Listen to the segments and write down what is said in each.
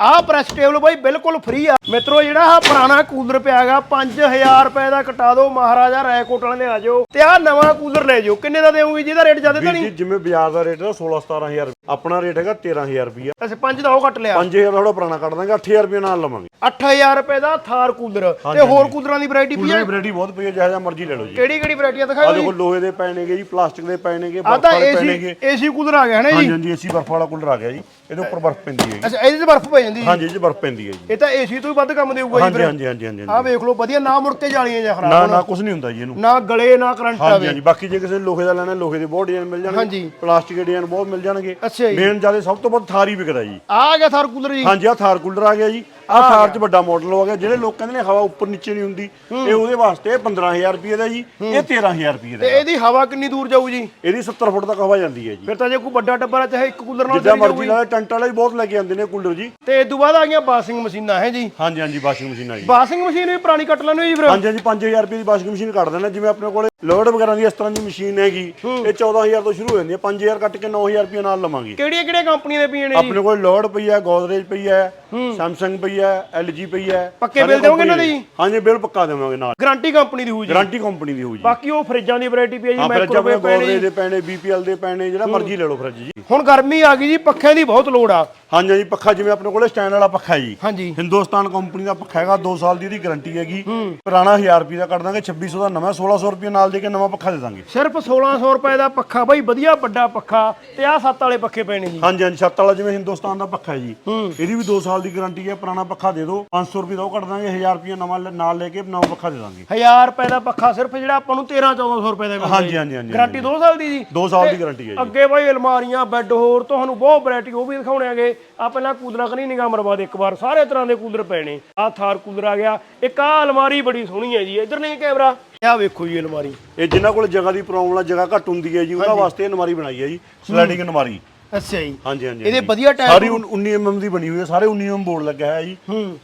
ਆਹ press table ਬਾਈ ਬਿਲਕੁਲ free ਆ। ਮਿੱਤਰੋ ਜਿਹੜਾ ਆਹ ਪੁਰਾਣਾ ਕੂਲਰ ਪਿਆਗਾ 5000 ਰੁਪਏ ਦਾ ਕਟਾ ਦਿਓ ਮਹਾਰਾਜਾ ਰਾਏਕੋਟ ਵਾਲੇ ਨੇ ਆ ਜਾਓ ਤੇ ਆਹ ਨਵਾਂ ਕੂਲਰ ਲੈ ਜਾਓ। ਕਿੰਨੇ ਦਾ ਦੇਵੋਗੇ ਜਿਹਦਾ ਰੇਟ ਜ਼ਿਆਦਾ ਤਾਂ ਵੀਰ ਜੀ ਨਹੀਂ? ਜਿਵੇਂ ਬਾਜ਼ਾਰ ਦਾ ਰੇਟ ਹੈ 16 17000 ਆਪਣਾ ਰੇਟ ਹੈਗਾ 13000 ਰੁਪਿਆ ਅੱਛਾ ਪੰਜ ਦਾ ਉਹ ਕੱਟ ਲਿਆ। 5000 ਥੋੜਾ ਪੁਰਾਣਾ ਕੱਢ ਦਾਂਗੇ 8000 ਰੁਪਏ ਨਾਲ ਲਵਾਂਗੇ। 8000 ਰੁਪਏ ਦਾ ਥਾਰ ਕੂਲਰ ਤੇ ਹੋਰ ਕੂਲਰਾਂ ਦੀ ਵੈਰਾਈਟੀ ਵੀ ਕੂਲਰ ਹੈ ਦੀ ਵੈਰਾਈਟੀ ਬਹੁਤ ਪਈ ਹੈ ਜਿਹੋ ਜਿਹਾ ਮਰਜ਼ੀ ਲੈ ਲਓ ਜੀ। ਕਿਹੜੀ ਕਿਹੜੀ ਵੈਰਾਈਟੀਆਂ ਆ ਦਿਖਾਓ ਦੇਖੋ ਜੀ। ਲੋਹੇ ਦੇ ਪਏ ਨੇਗੇ ਜੀ ਪਲਾਸਟਿਕ ਦੇ ਆ ਬਰਫ ਤਾਂ ਵਾਲੇ ਏਸੀ ਨੇਗੇ ਏਸੀ ਕੂਲਰ ਆ ਗਿਆ ਹੈ ਨਾ ਹਾਂਜੀ ਜੀ? ਹਾਂਜੀ ਏਸੀ ਬਰਫ ਵਾਲਾ ਕੂਲਰ ਆ ਗਿਆ ਜੀ। ਇਹਦੇ ਉੱਪਰ ਬਰਫ ਪੈਂਦੀ ਹੈ ਜੀ। ਅੱਛਾ ਇਹਦੇ 'ਚ ਬਰਫ਼ ਪੈ ਜਾਂਦੀ ਜੀ? ਹਾਂਜੀ 'ਚ ਬਰਫ ਪੈਂਦੀ ਹੈ ਜੀ। ਇਹ ਤਾਂ ਏਸੀ ਤੋਂ ਵੀ ਵੱਧ ਕੰਮ ਦੇਊਗਾ ਜੀ ਹਾਂਜੀ ਹਾਂਜੀ ਹਾਂਜੀ ਹਾਂਜੀ ਆਹ ਵੇਖ ਲਓ ਵਧੀਆ ਨਾ ਮੁੜ ਕੇ ਜਾਲੀਆਂ ਜਾਂ ਖਰਾਬ ਨਾ ਨਾ ਕੁਝ ਨਹੀਂ ਹੁੰਦਾ ਜੀ ਇਹਨੂੰ। ਨਾ ਗਲੇ ਨਾ ਕਰੰਟ ਹਾਂਜੀ ਆਵੇ। ਹਾਂਜੀ ਬਾਕੀ ਜੇ ਕਿਸੇ ਨੇ ਲੋਹੇ ਦਾ ਲੈਣਾ ਲੋਹੇ ਦੇ ਬਹੁਤ ਡਿਜ਼ਾਈਨ ਮਿਲ ਜਾਣਗੇ। ਹਾਂਜੀ। ਪਲਾਸਟਿਕ ਦੇ ਡਿਜ਼ਾਈਨ ਬਹੁਤ ਮਿਲ ਜਾਣਗੇ। ਅੱਛਾ ਜੀ। ਮੇਨ ਜ਼ਿਆਦਾ ਸਭ ਤੋਂ ਵੱਧ ਥਾਰ ਹੀ ਵਿਕਦਾ ਜੀ। ਆ ਗਿਆ ਥਾਰ ਕੂਲਰ ਜੀ। ਹਾਂਜੀ ਆ ਥਾਰ ਕੂਲਰ ਆ ਗਿਆ ਜੀ। ਆ ਥਾਰ ਚ ਵੱਡਾ ਮਾਡਲ ਹੋ ਗਿਆ ਜਿਹੜੇ ਲੋਕ ਕਹਿੰਦੇ ਨੇ ਹਵਾ ਉੱਪਰ ਨੀਚੇ ਨਹੀਂ ਹੁੰਦੀ ਇਹ ਉਹਦੇ ਵਾਸਤੇ 15000 ਰੁਪਏ ਦਾ ਜੀ ਇਹ 13000 ਰੁਪਏ ਦਾ ਤੇ ਇਹਦੀ ਹਵਾ ਕਿੰਨੀ ਦੂਰ ਜਾਊ ਜੀ? ਇਹਦੀ 70 ਫੁੱਟ ਤੱਕ ਹਵਾ ਜਾਂਦੀ ਹੈ ਜੀ। ਫਿਰ ਤਾਂ ਜੇ ਕੋਈ ਵੱਡਾ ਟੱਬਰ ਆ ਚਾਹੇ ਇੱਕ ਕੂਲਰ ਨਾਲ ਜਿੱਦਾਂ ਮਰਜ਼ੀ ਜਾਊਗੀ। ਲਾ ਟੰਟ ਵਾਲੇ ਵੀ ਬਹੁਤ ਲੈ ਕੇ ਆਉਂਦੇ ਨੇ ਕੂਲਰ ਜੀ। ਤੇ ਇਸ ਤੋਂ ਬਾਅਦ ਆ ਗਈਆਂ ਵਾਸ਼ਿੰਗ ਮਸ਼ੀਨਾਂ ਹੈ ਜੀ? ਹਾਂਜੀ ਹਾਂਜੀ ਵਾਸ਼ਿੰਗ ਮਸ਼ੀਨ ਜੀ। ਵਾਸ਼ਿੰਗ ਮਸ਼ੀਨ ਵੀ ਪੁਰਾਣੀ ਕੱਟ ਲੈਣੀ ਜੀ ਫਿਰ? ਹਾਂਜੀ ਹਾਂਜੀ 5000 ਰੁਪਏ ਦੀ ਵਾਸ਼ਿੰਗ ਮਸ਼ੀਨ ਕੱਢ ਦੇਣਾ ਜਿਵੇਂ ਆਪਣੇ ਕੋਲੇ ਲੋਡ ਵਗੈਰਾ ਦੀ ਇਸ ਤਰ੍ਹਾਂ ਦੀ ਮਸ਼ੀਨ ਹੈਗੀ ਇਹ 14000 ਤੋਂ ਸ਼ੁਰੂ ਹੋ ਜਾਂਦੀ ਹੈ। 5000 ਕੱਟ ਕੇ 9000 ਰੁਪਏ ਨਾਲ ਲਵਾਂਗੇ। ਕਿਹੜੀਆਂ ਕਿਹੜੀਆਂ ਕੰਪਨੀਆਂ ਦੇ ਪੀਏ ਨੇ ਜੀ? ਆਪਣੇ ਕੋਲ ਲੋਡ ਪਈ ਹੈ ਗੋਦਰੇਜ ਪਈ ਹੈ ਸੈਮਸੰਗ ਪਈ ਹੈ LG ਪਈ ਹੈ। ਪੱਕੇ ਬਿੱਲ ਦਿਓਗੇ ਇਹਨਾਂ ਦੇ। ਜੀ? ਹਾਂਜੀ ਬਿੱਲ ਪੱਕਾ ਦੇਵਾਂਗੇ ਨਾਲ। ਗਾਰੰਟੀ ਕੰਪਨੀ ਦੀ ਹੋਊ ਜੀ। ਗਾਰੰਟੀ ਕੰਪਨੀ ਦੀ ਹੋਊ ਜੀ। ਬਾਕੀ ਉਹ ਫਰਿੱਜਾਂ ਦੀ ਵੈਰਾਈਟੀ ਪਈ ਹੈ ਜੀ ਫਰਿੱਜ ਆਪਣੇ ਮਾਈਕ੍ਰੋਵੇਵ ਨੇ ਗੋਦਰੇਜ ਜੀ। ਦੇ ਪੈਣੇ BPL ਦੇ ਪੈਣੇ ਜਿਹੜਾ ਮਰਜ਼ੀ ਲੈ ਲਓ ਫਰਿੱਜ ਜੀ। ਹੁਣ ਗਰਮੀ ਆ ਗਈ ਜੀ ਪੱਖਿਆਂ ਦੀ ਬਹੁਤ ਲੋੜ ਆ। ਹਾਂਜੀ ਹਾਂਜੀ ਪੱਖਾ ਜਿਵੇਂ ਆਪਣੇ ਕੋਲੇ ਸਟੈਂਡ ਵਾਲਾ ਪੱਖਾ ਹੈ ਜੀ। ਹਾਂਜੀ। ਹਿੰਦੁਸਤਾਨ ਕੰਪਨੀ ਦਾ ਪੱਖਾ ਹੈਗਾ 2 ਸਾਲ ਦੀ ਇਹਦੀ ਗਾਰੰਟੀ ਹੈਗੀ। ਪੁਰਾਣਾ 1000 ਰੁਪਏ ਦਾ ਕੱਢ ਦਾਂਗੇ 2600 ਦਾ ਨਵਾਂ 1600 ਰੁਪਏ ਨਾਲ ਦੇ ਕੇ ਨਵਾਂ ਪੱਖਾ ਦੇ ਦਾਂਗੇ। ਸਿਰਫ 1600 ਰੁਪਏ ਦਾ ਪੱਖਾ ਬਾਈ ਵਧੀਆ ਵੱਡਾ ਪੱਖਾ ਤੇ ਆਹ ਸੱਤ ਵਾਲੇ ਪੱਖੇ ਨੇ ਜੀ। ਹਾਂਜੀ ਹਾਂਜੀ ਛੱਤ ਵਾਲਾ ਜਿਵੇਂ ਹਿੰਦੁਸਤਾਨ ਦਾ ਪੱਖਾ ਹੈ ਜੀ। ਇਹਦੀ ਵੀ 2 ਸਾਲ ਦੀ ਗਾਰੰਟੀ ਹੈ ਪੁਰਾਣਾ ਪੱਖਾ ਦੇ ਦਿਓ। 500 ਰੁਪਏ ਦਾ ਉਹ ਕੱਢ ਦਾਂਗੇ 1000 ਰੁਪਏ ਨਵਾਂ ਲੈ- ਨਾਲ ਲੈ ਕੇ ਨਵਾਂ ਪੱਖਾ ਦੇ ਦਾਂਗੇ। 1000 ਰੁਪਏ ਦਾ ਪੱਖਾ ਸਿਰਫ ਜਿਹੜਾ ਆਪਾਂ ਨੂੰ 13 1400 ਰੁਪਏ ਦਾ ਮਿਲਦਾ ਹਾਂਜੀ ਜੀ। ਹਾਂਜੀ ਹਾਂਜੀ ਗਾਰੰਟੀ 2 ਸਾਲ ਦੀ ਜੀ। 2 ਸਾਲ ਦੀ ਗਾਰੰਟੀ ਹੈ ਜੀ। ਅੱਗੇ ਬਾਈ ਅਲਮਾਰੀਆਂ ਬੈੱਡ ਹੋਰ ਤੁਹਾਨੂੰ ਬਹੁਤ ਵੈਰਾਈਟੀ ਉਹ ਵੀ ਦਿਖਾਉਣੇ ਆਗੇ ਆ ਪਹਿਲਾਂ ਕੂਲਰਾਂ ਕਨੀ ਨਿਗਾਹ ਮਰਵਾ ਦੇ ਇੱਕ ਵਾਰ। ਸਾਰੇ ਤਰ੍ਹਾਂ ਦੇ ਕੂਲਰ ਪਏ ਨੇ। ਆ ਥਾਰ ਕੂਲਰ ਆ ਗਿਆ। ਇੱਕ ਆ ਅਲਮਾਰੀ ਬੜੀ ਸੋਹਣੀ ਹੈ ਜੀ। ਇਧਰ ਨਹੀਂ ਕੈਮਰਾ? ਆ ਵੇਖੋ ਜੀ ਅਲਮਾਰੀ। ਇਹ ਜਿਨ੍ਹਾਂ ਕੋਲ ਜਗ੍ਹਾ ਦੀ ਪ੍ਰੋਬਲਮ ਆ ਜਗ੍ਹਾ ਘੱਟ ਹੁੰਦੀ ਹੈ ਜੀ ਉਹਨਾਂ ਵਾਸਤੇ ਇਹ ਅਲਮਾਰੀ ਬਣਾਈ ਹੈ ਜੀ। ਸਲਾਈਡਿੰਗ ਅਲਮਾਰੀ। ਅੱਛਾ ਜੀ। ਹਾਂਜੀ ਹਾਂਜੀ ਇਹਦੇ। ਵਧੀਆ ਟਾਇਰ ਸਾਰੀ 19 mm ਦੀ ਬਣੀ ਹੋਈ ਹੈ ਸਾਰੇ 19 mm ਬੋਰਡ ਲੱਗਾ ਹੈ ਜੀ।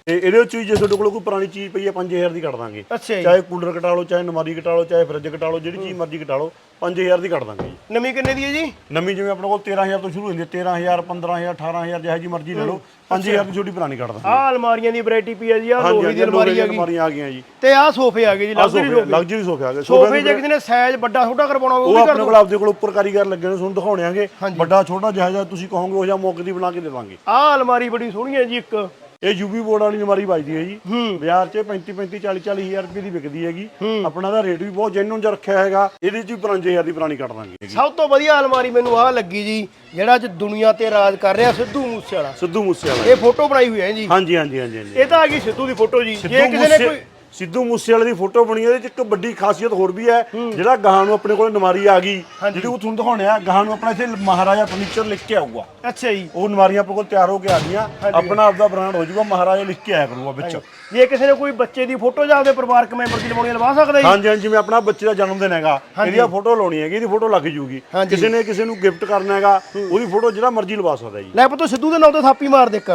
ਤੇ ਇਹਦੇ ਵਿੱਚ ਵੀ ਜੇ ਤੁਹਾਡੇ ਕੋਲ ਕੋਈ ਪੁਰਾਣੀ ਚੀਜ਼ ਪਈ ਹੈ 5000 ਦੀ ਕੱਢ ਦਾਂਗੇ। ਅੱਛਾ ਜੀ। ਚਾਹੇ ਕੂਲਰ ਕਟਾ ਲਓ ਚਾਹੇ ਅਲਮਾਰੀ ਕਟਾ ਲਓ ਚਾਹੇ ਫਰਿੱਜ ਕਟਾ ਲਓ ਜਿਹੜੀ ਚੀਜ਼ ਮਰਜ਼ੀ ਕਟਾ ਲਓ। 5000 ਦੀ ਕੱਢ ਦਾਂਗੇ ਜੀ। ਨਵੀਂ ਕਿੰਨੇ ਦੀ ਹੈ ਜੀ? ਨਵੀਂ ਜਿਵੇਂ ਆਪਣੇ ਕੋਲ 13000 ਤੋਂ ਸ਼ੁਰੂ ਹੁੰਦੀ ਹੈ। 13000 15000 18000 ਜਿਹੋ ਜੀ ਮਰਜ਼ੀ ਲੈ ਲਓ। 5000 ਦੀ ਛੋਟੀ ਪੁਰਾਣੀ ਕੱਢ ਦਾਂਗੇ। ਆ ਅਲਮਾਰੀਆਂ ਦੀ ਵੈਰਾਈਟੀ ਪਈ ਹੈ ਜੀ ਆ ਹਾਂਜੀ ਲੋਹੇ ਦੀ ਅਲਮਾਰੀ ਆ ਗਈ। ਆ ਗਈਆਂ ਜੀ। ਤੇ ਆ ਸੋਫੇ ਆ ਗਏ ਜੀ ਲਗਜ਼ਰੀ ਸੋਫੇ ਲਗਜ਼ਰੀ ਸੋਫੇ। ਆ ਗਏ। ਸੋਫੇ ਜੇ ਕਿਸੇ ਨੇ ਸਾਈਜ਼ ਵੱਡਾ ਛੋਟਾ ਕਰਵਾਉਣਾ ਉਹ ਆਪਣੇ ਦੋ ਕੋਲ ਆਪਦੇ ਕੋਲ ਉੱਪਰ ਕਾਰੀਗਰ ਲੱਗੇ ਨੇ ਤੁਹਾਨੂੰ ਦਿਖਾਉਣੇ ਆਂਗੇ। ਵੱਡਾ ਛੋਟਾ ਜਿਹਾ ਜਿਹਾ ਤੁਸੀਂ ਕਹੋਗੇ ਉਹ ਜਿਹਾ ਮੌਕੇ ਦੀ ਬਣਾ ਕੇ ਦੇਵਾਂਗੇ ਆ ਅਲਮਾਰੀ ਬੜੀ ਸੋਹਣੀ ਹੈ ਜੀ ਇੱਕ। ਇਹ ਯੂਵੀ ਬੋਰਡ ਵਾਲੀ ਅਲਮਾਰੀ ਵੱਜਦੀ ਹੈ ਜੀ। ਬਾਜ਼ਾਰ 'ਚ 35 35 40 40 ਹਜ਼ਾਰ ਰੁਪਏ ਦੀ ਵਿਕਦੀ ਹੈਗੀ। ਆਪਣਾ ਦਾ ਰੇਟ ਵੀ ਬਹੁਤ ਜੈਨੂਨ ਜਿਹਾ ਰੱਖਿਆ ਹੈਗਾ। ਇਹਦੇ 'ਚ ਵੀ 5000 ਦੀ ਪੁਰਾਣੀ ਕੱਢ ਦਾਂਗੇ। ਸਭ ਤੋਂ ਵਧੀਆ ਅਲਮਾਰੀ ਮੈਨੂੰ ਆਹ ਲੱਗੀ ਜੀ ਜਿਹੜਾ ਅੱਜ ਦੁਨੀਆ ਤੇ ਰਾਜ ਕਰ ਰਿਹਾ ਸਿੱਧੂ ਮੂਸੇ ਵਾਲਾ ਸਿੱਧੂ ਮੂਸੇ ਵਾਲਾ ਇਹ ਫੋਟੋ ਬਣਾਈ ਹੋਈ ਹੈ ਜੀ। ਹਾਂਜੀ ਹਾਂਜੀ ਹਾਂਜੀ ਇਹ ਤਾਂ ਆ ਗਈ ਸਿੱਧੂ ਦੀ ਫੋਟੋ ਜੀ। ਜੇ ਕਿਸੇ ਨੇ ਕੋਈ ਸਿੱਧੂ ਮੂਸੇ ਵਾਲੇ ਦੀ ਫੋਟੋ ਬਣੀ ਹੈ, ਇਹਦੇ 'ਚ ਇੱਕ ਵੱਡੀ ਖਾਸੀਅਤ ਹੋਰ ਵੀ ਹੈ ਜਿਹੜਾ ਗਾਹਾਂ ਨੂੰ ਆਪਣੇ ਕੋਲ ਨਮਾਰੀ ਆ ਗਈ ਜਿਹੜੀ ਉਹ ਤੁਹਾਨੂੰ ਦਿਖਾਉਣੇ ਆ ਗਾਹਾਂ ਨੂੰ ਆਪਣਾ ਇੱਥੇ ਮਹਾਰਾਜਾ ਫਰਨੀਚਰ ਲਿਖ ਕੇ ਆਊਗਾ। ਅੱਛਾ ਜੀ। ਉਹ ਨਮਾਰੀਆਂ ਆਪਣੇ ਕੋਲ ਤਿਆਰ ਹੋ ਕੇ ਆ ਗਈਆਂ ਆਪਣਾ ਆਪਦਾ ਬ੍ਰਾਂਡ ਹੋ ਜਾਊਗਾ ਮਹਾਰਾਜਾ ਲਿਖ ਕੇ ਆਇਆ ਕਰੂਗਾ ਵਿੱਚ। ਜੇ ਕਿਸੇ ਨੇ ਕੋਈ ਬੱਚੇ ਦੀ ਫੋਟੋ ਜਾਂ ਆਪਦੇ ਪਰਿਵਾਰਕ ਮੈਂਬਰ ਦੀ ਲਵਾਉਣੀ ਲਵਾ ਸਕਦਾ ਜੀ? ਹਾਂਜੀ ਹਾਂਜੀ ਜਿਵੇਂ ਆਪਣਾ ਬੱਚੇ ਦਾ ਜਨਮ ਦਿਨ ਹੈਗਾ ਇਹਦੀ ਫੋਟੋ ਲਾਉਣੀ ਹੈਗੀ ਇਹਦੀ ਫੋਟੋ ਲੱਗ ਜੂਗੀ। ਕਿਸੇ ਨੇ ਕਿਸੇ ਨੂੰ ਗਿਫਟ ਕਰਨਾ ਹੈਗਾ ਉਹਦੀ ਫੋਟੋ ਜਿਹੜਾ ਮਰਜ਼ੀ ਲਵਾ ਸਕਦਾ ਜੀ। ਲੈ ਪੁੱਤ ਸਿੱਧੂ ਦੇ ਨਾਂ ਤੇ ਥਾਪੀ ਮਾਰ ਦੇ ਇੱਕ।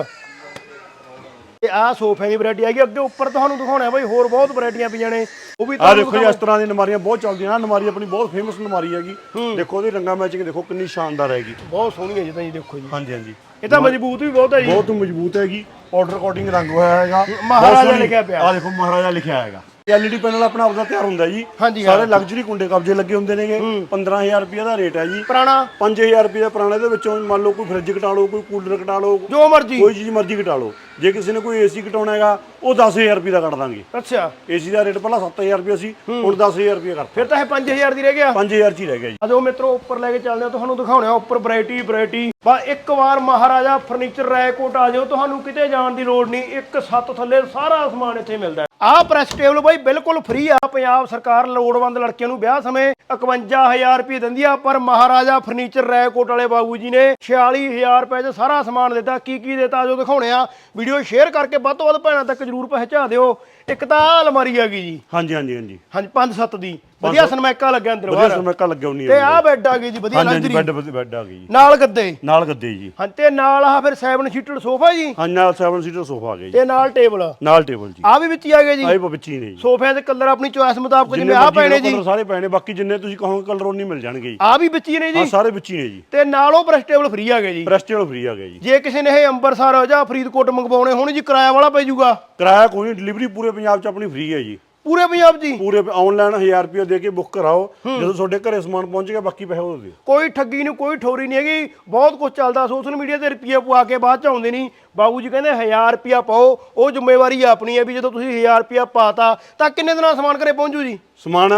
ਤੇ ਆਹ ਸੋਫੇ ਦੀ ਵੈਰਾਈਟੀ ਹੈਗੀ ਅੱਗੇ ਉੱਪਰ ਤੁਹਾਨੂੰ ਦਿਖਾਉਣਾ ਬਈ ਹੋਰ ਬਹੁਤ ਵੈਰਾਈਟੀਆਂ ਪਈਆਂ ਨੇ। ਉਹ ਵੀ ਆ ਦੇਖੋ ਜੀ ਇਸ ਤਰ੍ਹਾਂ ਦੀ ਨਮਾਰੀਆਂ ਬਹੁਤ ਚੱਲਦੀਆਂ ਆ ਨਮਾਰੀ ਆਪਣੀ ਬਹੁਤ ਫੇਮਸ ਨਮਾਰੀ ਹੈਗੀ। ਦੇਖੋ ਉਹਦੀ ਰੰਗਾ ਮੈਚਿੰਗ ਦੇਖੋ ਕਿੰਨੀ ਸ਼ਾਨਦਾਰ ਹੈਗੀ। ਬਹੁਤ ਸੋਹਣੀ ਹੈ ਜਿੱਦਾਂ ਜੀ ਦੇਖੋ ਜੀ। ਹਾਂਜੀ ਹਾਂਜੀ। ਇਹ ਤਾਂ ਮਜ਼ਬੂਤ ਵੀ ਬਹੁਤ ਹੈ ਜੀ। ਬਹੁਤ ਮਜ਼ਬੂਤ ਹੈਗੀ। ਪਾਊਡਰ ਕੋਟਿੰਗ ਰੰਗ ਹੋਇਆ ਹੈਗਾ। ਮਹਾਰਾਜਾ ਲਿਖਿਆ ਪਿਆ। ਆ ਦੇਖੋ ਮਹਾਰਾਜਾ ਲਿਖਿਆ ਹੈਗਾ। ਐਲਈਡੀ ਪੈਨਲ ਆਪਣਾ ਆਪਦਾ ਤਿਆਰ ਹੁੰਦਾ ਜੀ। ਸਾਰੇ ਲਗਜ਼ਰੀ ਕੁੰਡੇ ਕਬਜੇ ਲੱਗੇ ਹੁੰਦੇ ਨੇਗੇ। 15000 ਰੁਪਏ ਦਾ ਰੇਟ ਹੈ ਜੀ। ਪੁਰਾਣਾ? 5000 ਰੁਪਏ ਦਾ ਪੁਰਾਣੇ। ਦੇ ਵਿੱਚੋਂ ਮੰਨ ਲਓ ਕੋਈ ਫਰਿੱਜ ਕਟਾ ਲਓ ਕੋਈ ਕੂਲਰ ਕਟਾ ਲਓ। ਜੋ ਮਰਜ਼ੀ। ਕੋਈ ਚੀਜ਼ ਮਰਜ਼ੀ ਕਟਾ ਲਓ। ਜੇ ਕਿਸੇ ਨੇ ਕੋਈ ਏਸੀ ਕਟਾਉਣਾ ਹੈਗਾ ਉਹ 10000 ਰੁਪਏ ਦਾ ਕੱਟ ਦਾਂਗੇ। ਅੱਛਾ। ਏਸੀ ਦਾ ਰੇਟ ਪਹਿਲਾਂ 7000 ਰੁਪਏ ਸੀ ਹੁਣ 10000 ਰੁਪਏ ਕਰਤਾ। ਫਿਰ ਤਾਂ ਇਹ 5000 ਦੀ ਰਹਿ ਗਿਆ। 5000 ਚ ਹੀ ਰਹਿ ਗਿਆ ਜੀ। ਅਜੋ ਮਿੱਤਰੋ ਉੱਪਰ ਲੈ ਕੇ ਚੱਲਦੇ ਹਾਂ ਤੁਹਾਨੂੰ ਦਿਖਾਉਣੇ ਆ ਉੱਪਰ ਵੈਰਾਈਟੀ ਵੈਰਾਈਟੀ ਬਾ ਇੱਕ ਵਾਰ ਮਹਾਰਾਜਾ ਫਰਨੀਚਰ ਰੈਕੋਟ ਆ ਜਾਓ ਤੁਹਾਨੂੰ ਕਿਤੇ ਜਾਣ ਦੀ ਲੋੜ ਨਹੀਂ। ਇੱਕ ਛੱਤ ਥੱਲੇ ਸਾਰਾ ਸਮਾਨ ਇੱਥੇ ਮਿਲਦਾ ਹੈ। ਆਹ ਪ੍ਰੈਸ ਟੇਬਲ ਬਾਈ ਬਿਲਕੁਲ ਫ੍ਰੀ ਆ। ਪੰਜਾਬ ਸਰਕਾਰ ਲੋੜਵੰਦ ਲੜਕੀਆਂ ਨੂੰ ਵਿਆਹ ਸਮੇਂ 51000 ਰੁਪਏ ਦਿੰਦੀ ਆ ਪਰ ਮਹਾਰਾਜਾ ਫਰਨੀਚਰ ਰੈਕੋਟ ਵਾਲੇ ਬਾਬੂ ਜੀ ਨੇ 46000 ਰੁਪਏ 'ਚ ਸਾਰਾ ਸਮਾਨ ਦਿੱਤਾ। ਕੀ ਕੀ ਦਿੱਤਾ ਜੋ ਦਿਖਾਉਣੇ ਆ। ਵੀਡੀਓ ਸ਼ੇਅਰ ਕਰਕੇ ਵੱਧ ਤੋਂ ਵੱਧ ਭੈਣਾਂ ਤੱਕ ਜਰੂਰ ਪਹੁੰਚਾ ਦਿਓ। ਇੱਕ ਤਾਂ ਆਹ ਅਲਮਾਰੀ ਆ ਗਈ ਜੀ। ਹਾਂਜੀ ਹਾਂਜੀ ਹਾਂਜੀ। ਹਾਂਜੀ 5-7 ਦੀ। ਵਧੀਆ ਸਨਮੈਕਾ ਲੱਗਿਆ ਅੰਦਰ ਵਧੀਆ ਬਾਹਰ। ਸਮੈਕਾ ਲੱਗਿਆ ਹੁੰਨੀ ਤੇ ਆਹ ਬੈੱਡ ਆ ਗਈ ਜੀ ਵਧੀਆ ਹਾਂਜੀ ਹਾਂਜੀ ਬੈੱਡ ਬੈੱਡ ਆ ਗਈ ਜੀ। ਨਾਲ ਗੱਦੇ। ਨਾਲ ਗੱਦੇ ਜੀ। ਹਾਂ ਤੇ ਨਾਲ ਆਹ ਫਿਰ 7 ਸੀਟਡ ਸੋਫਾ ਜੀ। ਹਾਂ ਨਾਲ 7 ਸੀਟਰ ਸੋਫਾ ਆ ਗਿਆ ਜੀ। ਤੇ ਨਾਲ ਟੇਬਲ ਨਾਲ ਟੇਬਲ ਜੀ। ਆ ਵੀ ਵਿੱਚ ਹੀ ਆ ਗਏ ਜੀ। ਆਏ ਵਿੱਚ ਹੀ ਨੇ ਜੀ। ਸੋਫਿਆਂ ਦੇ ਕਲਰ ਆਪਣੀ ਚੋਇਸ ਮੁਤਾਬਕ ਜਿਵੇਂ ਆ ਪੈਣੇ ਕਲਰ ਜੀ। ਸਾਰੇ ਪੈਣੇ ਬਾਕੀ ਜਿੰਨੇ ਤੁਸੀਂ ਕਹੋਗੇ ਕਲਰ ਉਹ ਨਹੀਂ ਮਿਲ ਜਾਣਗੇ ਜੀ। ਆ ਵੀ ਵਿੱਚ ਹੀ ਨੇ ਹਾਂ ਜੀ ਸਾਰੇ ਵਿੱਚ ਹੀ ਨੇ ਜੀ। ਤੇ ਨਾਲ ਉਹ ਪ੍ਰੈਸ ਟੇਬਲ ਫ੍ਰੀ ਆ ਗਏ ਜੀ। ਪ੍ਰੈਸਟੀਅਲ ਫ੍ਰੀ ਆ ਗਿਆ ਜੀ। ਜੇ ਕਿਸੇ ਨੇ ਇਹ ਅੰਮ੍ਰਿਤਸਰ ਜਾਂ ਫਰੀਦਕੋਟ ਮੰਗਵਾਉਣੇ ਹੋਣ ਜੀ ਕਿਰਾਇਆ ਵਾਲਾ ਪੈ ਜਾਊਗਾ। ਕਿਰਾਇਆ ਕੋਈ ਨਹੀਂ ਡਿਲੀਵਰੀ ਪੂਰੇ ਪੰਜਾਬ 'ਚ ਆਪਣੀ ਫ੍ਰੀ ਹੈ ਜੀ। ਪੂਰੇ ਪੰਜਾਬ ਜੀ ਪੂਰੇ ਆਨਲਾਈਨ 1000 ਰੁਪਏ ਦੇ ਕੇ ਬੁੱਕ ਕਰਾਓ। ਜਦੋਂ ਤੁਹਾਡੇ ਘਰੇ ਸਮਾਨ ਪਹੁੰਚ ਗਿਆ ਬਾਕੀ ਪੈਸੇ ਉਹ ਦੇ ਕੋਈ ਠੱਗੀ ਨਹੀਂ ਕੋਈ ਠੋਰੀ ਨਹੀਂ ਹੈਗੀ। ਬਹੁਤ ਕੁਝ ਚੱਲਦਾ ਸੋਸ਼ਲ ਮੀਡੀਆ ਤੇ ਰੁਪਏ ਪਵਾ ਕੇ ਬਾਅਦ ਚ ਆਉਂਦੇ ਨਹੀਂ। ਬਾਬੂ ਜੀ ਕਹਿੰਦੇ 1000 ਰੁਪਿਆ ਪਾਓ ਉਹ ਜ਼ਿੰਮੇਵਾਰੀ ਆਪਣੀ ਹੈ ਵੀ ਜਦੋਂ ਤੁਸੀਂ 1000 ਰੁਪਿਆ ਪਾਤਾ ਤਾਂ ਕਿੰਨੇ ਦਿਨਾਂ ਸਮਾਨ ਘਰੇ ਪਹੁੰਚੂ ਜੀ? ਸਮਾਨ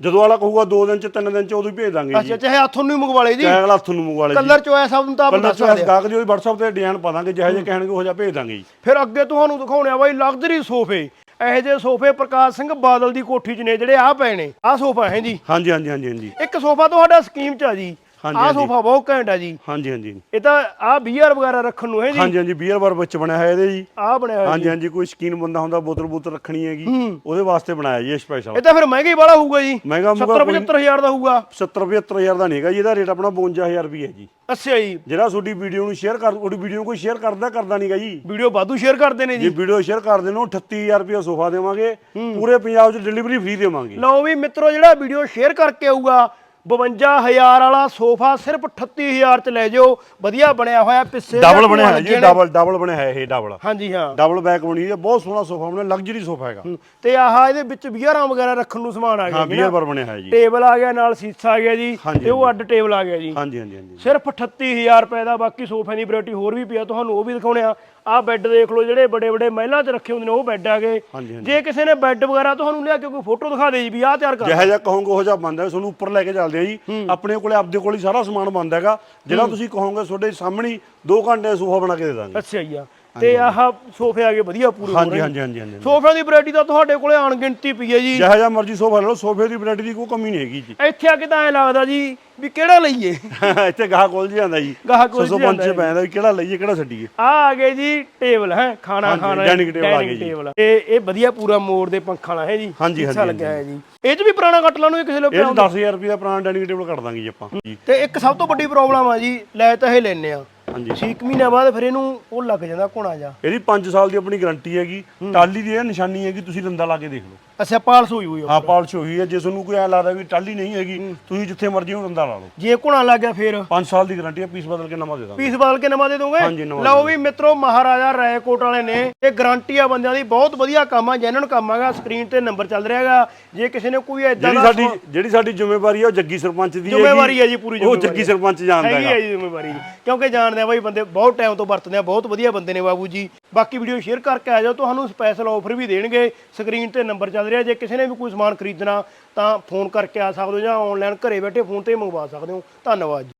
ਜਦੋਂ ਵਾਲਾ ਕਹੂਗਾ 2 ਦਿਨ 'ਚ 3 ਦਿਨ 'ਚ ਉਦੋਂ ਭੇਜ ਦਾਂਗੇ ਜੀ। ਅੱਛਾ ਚਾਹੇ ਹੱਥੋਂ ਨੂੰ ਮੰਗਵਾ ਲਏ ਜੀ। ਚਾਹੇ ਅਗਲਾ ਹੱਥ ਨੂੰ ਮੰਗਵਾ ਲੇ ਜੀ। ਕਲਰ ਚੋਇਸ ਸਭ ਨੂੰ ਤਾਂ ਆਪ ਕਲਰ ਚੋਇਸ ਸਕਦੇ ਆ। ਗਾਹਕ ਉਹਦੀ WhatsApp ਤੇ ਡਿਜ਼ਾਈਨ ਪਾ ਦਾਂਗੇ ਜਿਹੋ ਜਿਹਾ ਕਹਿਣਗੇ ਉਹ ਜਿਹਾ ਭੇਜ ਦਾਂਗੇ ਜੀ। ਫਿਰ ਅੱਗੇ ਤੁਹਾਨੂੰ ਦਿਖਾਉਣੇ ਆ ਬਾਈ ਲਗਜ਼ਰੀ ਸੋਫੇ। ਇਹੋ ਜਿਹੇ ਸੋਫੇ ਪ੍ਰਕਾਸ਼ ਸਿੰਘ ਬਾਦਲ ਦੀ ਕੋਠੀ 'ਚ ਨੇ ਜਿਹੜੇ ਆ ਪਏ ਨੇ ਆਹ ਸੋਫਾ ਹੈ ਜੀ? ਹਾਂਜੀ ਹਾਂਜੀ ਹਾਂਜੀ ਹਾਂਜੀ। ਇੱਕ ਸੋਫਾ ਤੁਹਾਡਾ ਸਕੀਮ 'ਚ ਆ ਜੀ। ਹਾਂਜੀ, ਆਹ ਹਾਂਜੀ। ਸੋਫਾ ਬਹੁਤ ਘੈਂਟ ਆ ਜੀ। ਹਾਂਜੀ ਹਾਂਜੀ। ਇਹ ਤਾਂ ਆਹ ਬੀਅਰ ਵਗੈਰਾ ਰੱਖਣ ਨੂੰ ਹੈ ਜੀ। ਹਾਂਜੀ ਹਾਂਜੀ ਬੀਅਰ ਬਾਰ ਵਿੱਚ ਬਣਿਆ ਹੋਇਆ ਇਹਦੇ ਜੀ। ਆਹ ਬਣਿਆ ਹੋਇਆ ਹਾਂਜੀ ਹਾਂਜੀ ਕੋਈ ਸ਼ਕੀਨ ਬੰਦਾ ਹੁੰਦਾ ਬੋਤਲ ਬੋਤਲ ਰੱਖਣੀ ਹੈਗੀ। ਉਹਦੇ ਵਾਸਤੇ ਬਣਾਇਆ ਜੀ ਇਹ ਸਪੈਸ਼ਲ ਇਹ ਤਾਂ ਫਿਰ ਮਹਿੰਗਾ ਹੀ ਬੜਾ ਹੋਊਗਾ ਜੀ। ਮਹਿੰਗਾ 70 ਮੁਗਾ 75000 ਦਾ ਹੋਊਗਾ। 70 75000 ਦਾ ਨਹੀਂ ਹੈਗਾ ਜੀ ਇਹਦਾ ਰੇਟ ਆਪਣਾ 52000 ਰੁਪਏ ਹੈ ਜੀ। ਅੱਛਾ ਜੀ। ਜਿਹੜਾ ਤੁਹਾਡੀ ਵੀਡੀਓ ਨੂੰ ਸ਼ੇਅਰ ਕਰ ਤੁਹਾਡੀ ਵੀਡੀਓ ਨੂੰ ਕੋਈ ਸ਼ੇਅਰ ਕਰਦਾ ਕਰਦਾ ਨਹੀਂਗਾ ਜੀ। ਵੀਡੀਓ ਵਾਧੂ ਸ਼ੇਅਰ ਕਰਦੇ ਨੇ ਜੇ ਜੀ। ਵੀਡੀਓ ਸ਼ੇਅਰ ਕਰ ਦੇਣੋ 38000 ਰੁਪਏ ਸੋਫਾ ਦੇਵਾਂਗੇ। ਪੂਰੇ ਪੰਜਾਬ 'ਚ ਡਿਲੀਵਰੀ ਫ੍ਰੀ ਦੇਵਾਂਗੇ। ਲਓ ਵੀ ਮਿੱਤਰੋ ਜਿਹੜਾ ਵੀਡੀਓ ਸ਼ੇਅਰ ਕਰਕੇ ਆਊਗਾ 52000 ਵਾਲਾ ਸੋਫਾ ਸਿਰਫ 38000 ਚ ਲੈ ਜਾਓ। ਵਧੀਆ ਬਣਿਆ ਹੋਇਆ ਪਿੱਛੇ ਡਬਲ ਬਣਿਆ ਹੈ ਜੀ। ਡਬਲ ਡਬਲ ਬਣਿਆ ਹੈ ਇਹ ਡਬਲ ਹਾਂਜੀ ਹਾਂ। ਡਬਲ ਬੈਕ ਬਣੀ ਹੈ ਬਹੁਤ ਸੋਹਣਾ ਸੋਫਾ ਬਣਿਆ ਲਗਜ਼ਰੀ ਸੋਫਾ ਹੈਗਾ। ਤੇ ਆਹ ਇਹਦੇ ਵਿੱਚ ਬੀਅਰਾਂ ਵਗੈਰਾ ਰੱਖਣ ਨੂੰ ਸਮਾਨ ਆ ਗਿਆ ਹਾਂ ਬੀਅਰ। ਬਾਰ ਬਣਿਆ ਹੈ ਜੀ। ਟੇਬਲ ਆ ਗਿਆ ਨਾਲ ਸੀਸਾ ਆ ਗਿਆ ਜੀ ਤੇ ਉਹ ਅੱਡ ਟੇਬਲ ਆ ਗਿਆ ਜੀ। ਹਾਂਜੀ ਹਾਂਜੀ ਹਾਂਜੀ। ਸਿਰਫ 38000 ਰੁਪਏ ਦਾ ਬਾਕੀ ਸੋਫੇ ਦੀ ਵੈਰਾਈਟੀ ਹੋਰ ਵੀ ਪਿਆ ਤੁਹਾਨੂੰ ਉਹ ਵੀ ਦਿਖਾਉਣੇ ਆ। ਆਹ ਬੈੱਡ ਦੇਖ ਲਓ ਜਿਹੜੇ ਵੱਡੇ ਵੱਡੇ ਮਹਿਲਾਂ 'ਚ ਰੱਖੇ ਹੁੰਦੇ ਨੇ ਉਹ ਬੈੱਡ ਆ ਗਏ। ਜੇ ਕਿਸੇ ਨੇ ਬੈੱਡ ਵਗੈਰਾ ਤੁਹਾਨੂੰ ਲਿਆ ਕੇ ਕੋਈ ਫੋਟੋ ਦਿਖਾ ਦੇ ਜੀ ਵੀ ਆਹ ਤਿਆਰ ਕਰ ਜਿਹੋ ਜਿਹਾ ਕਹੋਗੇ ਉਹ ਜਿਹਾ ਬੰਦਾ ਤੁਹਾਨੂੰ ਉੱਪਰ ਲੈ ਕੇ ਚੱਲਦੇ ਆ ਜੀ। ਆਪਣੇ ਕੋਲੇ ਆਪਦੇ ਕੋਲ ਹੀ ਸਾਰਾ ਸਮਾਨ ਬੰਦਾ ਹੈਗਾ। ਜਿਹੜਾ ਤੁਸੀਂ ਕਹੋਗੇ ਤੁਹਾਡੇ ਸਾਹਮਣੇ ਹੀ 2 ਘੰਟੇ ਸੋਫਾ ਬਣਾ ਕੇ ਦੇ ਦਾਂਗੇ। ਅੱਛਾ ਜੀ ਆ ਤੇ ਆਹ ਸੋਫੇ ਆ ਗਏ ਵਧੀਆ ਪੂਰੇ ਹੋ ਹਾਂਜੀ ਰਹੇ ਹਾਂਜੀ ਹਾਂਜੀ ਹਾਂਜੀ। ਸੋਫਿਆਂ ਦੀ ਵੈਰਾਈਟੀ ਤਾਂ ਤੁਹਾਡੇ ਕੋਲੇ ਅਣਗਿਣਤੀ ਪਈ ਹੈ ਜੀ। ਜਿਹੋ ਜਿਹਾ ਮਰਜ਼ੀ ਸੋਫਾ ਲੈ ਲਓ ਸੋਫੇ ਦੀ ਵੈਰਾਈਟੀ ਦੀ ਕੋਈ ਕਮੀ ਨਹੀਂ ਹੈਗੀ ਜੀ। ਇੱਥੇ ਆ ਕੇ ਤਾਂ ਐ ਲੱਗਦਾ ਜੀ ਵੀ ਕਿਹੜਾ ਲਈਏ? ਇੱਥੇ ਗਾਹ ਕੋਲ ਜੀ ਜਾਂਦਾ ਜੀ। ਗਾਹਕ ਕੋਲ ਜੀ 605 ਜਾਂਦਾ ਚ ਪੈਂਦਾ ਵੀ ਕਿਹੜਾ ਲਈਏ ਕਿਹੜਾ ਛੱਡੀਏ? ਆ ਆ ਗਏ ਜੀ ਟੇਬਲ ਹੈ ਖਾਣਾ ਹਾਂਜੀ, ਖਾਣਾ dining table ਆ ਗਏ ਜੀ। table। ਇਹ ਇਹ ਵਧੀਆ ਪੂਰਾ ਮੋੜ ਦੇ ਪੰਖਾਂ ਵਾਲਾ ਹੈ ਜੀ। ਹਾਂਜੀ, ਅੱਛਾ ਹਾਂਜੀ, ਲੱਗਿਆ ਹੈ ਜੀ। ਇਹ ਚ ਵੀ ਪੁਰਾਣਾ ਕੱਟ ਲਾ ਨੂੰ ਕਿਸੇ ਲੋ ਇਹ 10000 ਰੁਪਏ ਦਾ ਪੁਰਾਣਾ ਡਾਈਨਿੰਗ ਟੇਬਲ ਕੱਢ ਦਾਂਗੇ ਜੀ ਆਪਾਂ। ਜੀ ਤੇ ਇੱਕ ਸਭ ਤੋਂ ਵੱਡੀ ਪ੍ਰੋਬਲਮ ਆ ਜੀ ਲੈ ਤਾਂ ਇਹ ਲੈਨੇ ਆ। ਹਾਂਜੀ। 6 ਮਹੀਨਿਆਂ ਬਾਅਦ ਫਿਰ ਇਹਨੂੰ ਉਹ ਲੱਗ ਜਾਂਦਾ ਘੁਣਾ ਜਾ ਇਹਦੀ 5 ਸਾਲ ਦੀ ਆਪਣੀ ਗਾਰੰਟੀ ਹੈਗੀ। ਟਾਲੀ ਦੀ ਇਹ ਨਿਸ਼ਾਨੀ ਹੈਗੀ ਤੁਸੀਂ ਲੰਦਾ ਲਾ ਕੇ ਦੇਖ ਲਓ। ਅੱਛਾ ਪਾਲਸ ਹੋਈ ਹੋਈ ਆ ਹਾਂ ਪਾਲਿਸ਼ ਹੋਈ ਹੈ ਜੇ ਤੁਹਾਨੂੰ ਕੋਈ ਐ ਲੱਗਦਾ ਵੀ ਟਾਲੀ ਨਹੀਂ ਹੈਗੀ ਤੁਸੀਂ ਜਿੱਥੇ ਮਰਜ਼ੀ ਉਹ ਲੰਦਾ ਲਾ ਲਓ। ਜੇ ਘੁਣਾ ਲੱਗ ਗਿਆ ਫਿਰ? 5 ਸਾਲ ਦੀ ਗਾਰੰਟੀ ਹੈ ਪੀਸ ਬਦਲ ਕੇ ਨਵਾਂ ਦੇ ਦਾਂਗੇ। ਪੀਸ ਬਦਲ ਕੇ ਨਵਾਂ ਦੇ ਦੋਗੇ? ਹਾਂਜੀ, ਨਵਾਂ ਲਓ ਵੀ ਮਿੱਤਰੋ ਮਹਾਰਾਜਾ ਰਾਏਕੋਟ ਵਾਲੇ ਨੇ ਇਹ ਗਾਰੰਟੀ ਆ ਬੰਦਿਆਂ ਦੀ ਬਹੁਤ ਵਧੀਆ ਕੰਮ ਆ ਜੈਨੂਨ ਕੰਮ ਆਗਾ ਸਕਰੀਨ ਤੇ ਨੰਬਰ ਚੱਲ ਰਿਹਾਗਾ ਜੇ ਕਿਸੇ ਨੇ ਕੋਈ ਐਦਾਂ ਜਿਹੜੀ ਸਾਡੀ ਜਿਹੜੀ ਸਾਡੀ ਜ਼ਿੰਮੇਵਾਰੀ ਹੈ ਉਹ ਜੱਗੀ ਸਰਪੰਚ ਦੀ ਹੈਗੀ। ਜ਼ਿੰਮੇਵਾਰੀ ਹੈ ਜੀ ਪੂਰੀ ਉਹ ਜ਼ਿੰਮੇਵਾਰੀ ਜੱਗੀ ਸਰਪੰਚ ਜਾਣਦਾ ਹੈਗੀ ਹੈਗਾ। ਹੈ ਜੀ ਜ਼ਿੰਮੇਵਾਰੀ। ਕਿਉਂਕਿ ਜਾਣਦੇ ਆ ਬਾਈ ਬੰਦੇ ਬਹੁਤ ਟਾਈਮ ਤੋਂ ਵਰਤਦੇ ਆ ਬਹੁਤ ਵਧੀਆ ਬੰਦੇ ਨੇ ਬਾਬੂ ਜੀ। ਬਾਕੀ ਵੀਡੀਓ ਸ਼ੇਅਰ ਕਰਕੇ ਆ ਜਾਓ ਤੁਹਾਨੂੰ ਸਪੈਸ਼ਲ ਆਫਰ ਵੀ ਦੇਣਗੇ। ਸਕਰੀਨ ਤੇ ਨੰਬਰ ਚੱਲ ਰਿਹਾ, ਜੇ ਕਿਸੇ ਨੇ ਵੀ ਕੋਈ ਸਮਾਨ ਖਰੀਦਣਾ ਤਾਂ ਫੋਨ ਕਰਕੇ ਆ ਸਕਦੇ ਹੋ ਜਾਂ ਆਨਲਾਈਨ ਘਰੇ ਬੈਠੇ ਫੋਨ ਤੇ ਹੀ ਮੰਗਵਾ ਸਕਦੇ ਹੋ। ਧੰਨਵਾਦ ਜੀ।